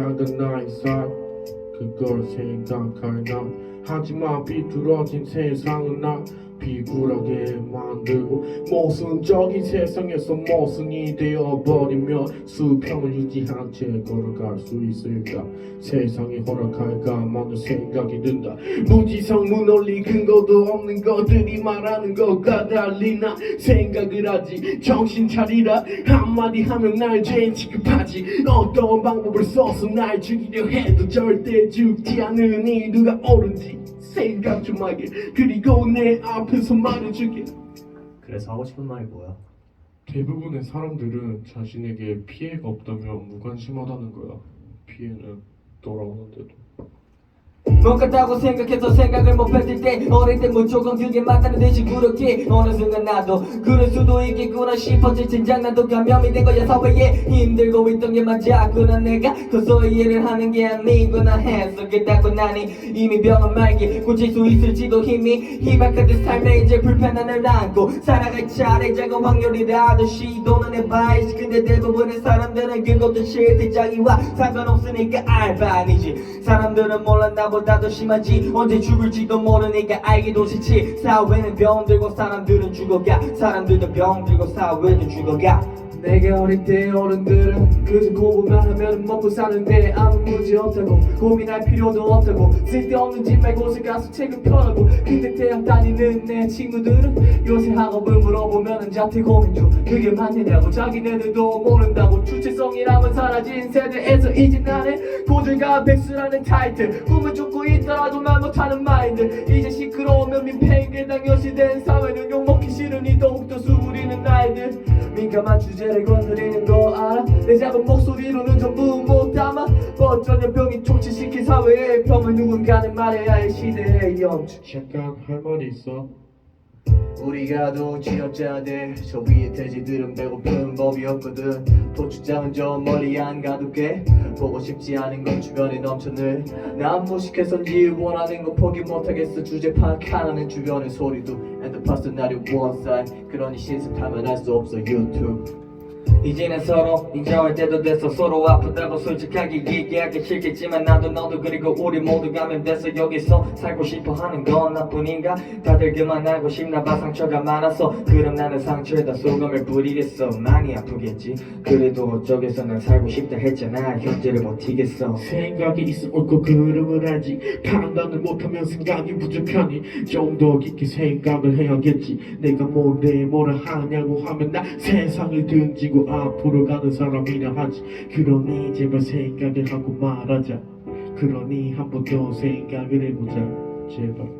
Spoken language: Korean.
세상은 나의 삶 그걸 생각 하지만 비뚤어진 세상은 나 비굴하게 만들고 모순적인 세상에서 모순이 되어버리면 수평을 유지한 채 걸어갈 수 있을까? 세상이 허락할까? 많은 생각이 든다. 무지성 무논리 근거도 없는 것들이 말하는 것과 달리 나 생각을 하지. 정신 차리라. 한마디 하면 날 죄인 취급하지. 어떤 방법을 써서 날 죽이려 해도 절대 죽지 않는 이유가 옳은지 생각 좀 하게. 그리고 내 앞에서 말해주게 그래서 하고 싶은 말이 뭐야? 대부분의 사람들은 자신에게 피해가 없다면 무관심하다는 거야. 피해는 돌아오는데도 못 같다고 생각해서 생각을 못 펼칠 때 어릴 때 무조건 그게 맞다는 듯이 그렇게 어느 순간 나도 그럴 수도 있겠구나 싶어질 진작 나도 감염이 된 거야. 사회에 힘들고 있던 게 맞아 그나. 내가 커서 이해를 하는 게 아니구나 해서 깨닫고 나니 이미 병은 말기 고칠 수 있을지도 힘이 희박하듯 삶에 이제 불편함을 안고 살아갈 차례 작은 확률이라도 시도는 해봐야지. 근데 대부분의 사람들은 그것도 실태장이와 상관없으니까 알바니지. 사람들은 몰라 나보다 더 심하지 언제 죽을지도 모르니까 알기도 싫지. 사회는 병들고 사람들은 죽어가. 사람들도 병들고 사회는 죽어가 내가 어릴 때 어른들은 그저 공부만 하면 먹고 사는데 아무 문제 없다고. 고민할 필요도 없다고. 쓸데없는 짓 말고 곳에 가서 책을 펴라고. 근데 대학 다니는 내 친구들은 요새 학업을 물어보면 자퇴 고민 중. 그게 맞느냐고. 자기네들도 모른다고. 주체성이라면 사라진 세대에서 이제 나는 고들과 백수라는 타이틀. 꿈을 쫓고 있더라도 말 못하는 마인드. 이제 시끄러우면 민폐인 당연시 된 사회는 욕먹 민감한 주제를 건드리는 거 알아 내 작은 목소리로는 전부 못 담아. 어쩌면 병이 총치시킨 사회의 병을 누군가는 말해야 할 시대의 염치 잠깐 할 말이 있어 우리가 도 취업자들 저 위에 돼지들은 배고픈 법이 없거든. 도축장은 저 멀리 안꽤 보고 싶지 않은 건 주변에 넘쳐 늘 난 무식해서인지 원하는 건 포기 못하겠어. 주제 파악하라는 주변의 소리도. And the personality one side. 그러니 신습하면 할수 없어 유튜브 이제는 서로 인정할 때도 돼서 서로 아프다고 솔직하게 얘기하기 싫겠지만 나도 너도 그리고 우리 모두 감염돼서 여기서 살고 싶어 하는 건 나뿐인가? 다들 그만 알고 싶나 봐. 상처가 많아서 그럼 나는 상처에다 소금을 뿌리겠어. 많이 아프겠지. 그래도 어쩌겠어. 난 살고 싶다 했잖아. 현재를 버티겠어. 생각이 있어 옳고 그름을 알지 판단을 못하면 생각이 부족하니 좀 더 깊게 생각을 해야겠지. 내가 뭔데 뭐라 하냐고 하면 나 세상을 등지고 앞으로 가는 사람이라 하지. 그러니 제발 생각을 하고 말하자. 그러니 한 번 더 생각을 해보자. 제발